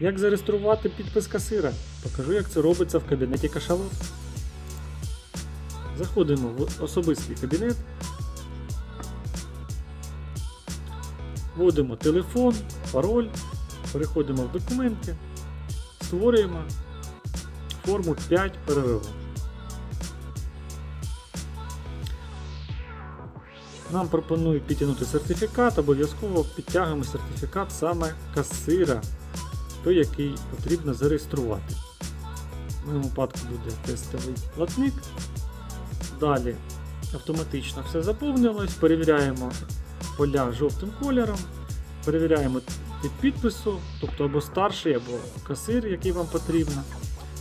Як зареєструвати підпис касира? Покажу, як це робиться в кабінеті кашалот. Заходимо в особистий кабінет. Вводимо телефон, пароль, переходимо в документи, створюємо форму 5 ПРРО. Нам пропонують підтягнути сертифікат, обов'язково підтягуємо сертифікат саме касира, той, який потрібно зареєструвати. В моєму випадку буде тестовий платник. Далі автоматично все заповнилось, перевіряємо поля жовтим кольором, перевіряємо від підпису, тобто або старший, або касир, який вам потрібно.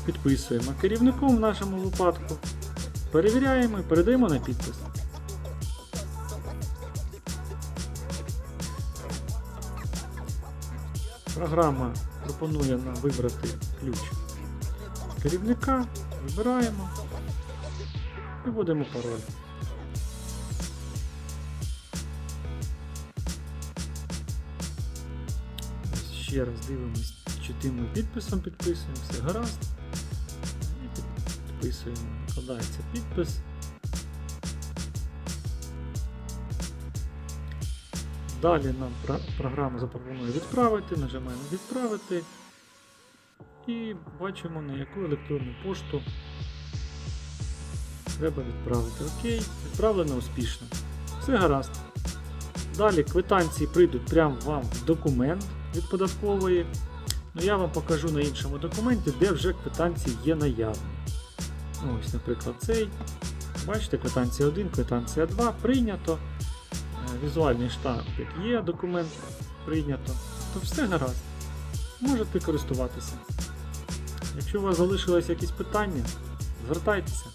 Підписуємо керівником в нашому випадку, перевіряємо і передаємо на підпис. Програма пропонує нам вибрати ключ керівника, вибираємо і вводимо пароль. Ще раз дивимось, чи тим ми підписом підписуємо, все гаразд. І підписуємо, накладається підпис. Далі нам програма запропонує відправити, нажимаємо відправити і бачимо на яку електронну пошту треба відправити. Окей, відправлено успішно. Все гаразд. Далі квитанції прийдуть прямо вам в документ від податкової. Ну, я вам покажу на іншому документі, де вже квитанції є наявні. Ну, Ось, наприклад, цей. Бачите, квитанція 1, квитанція 2 прийнято. Візуальний штампик є, документ прийнято. То все гаразд. Можете користуватися. Якщо у вас залишились якісь питання, звертайтеся.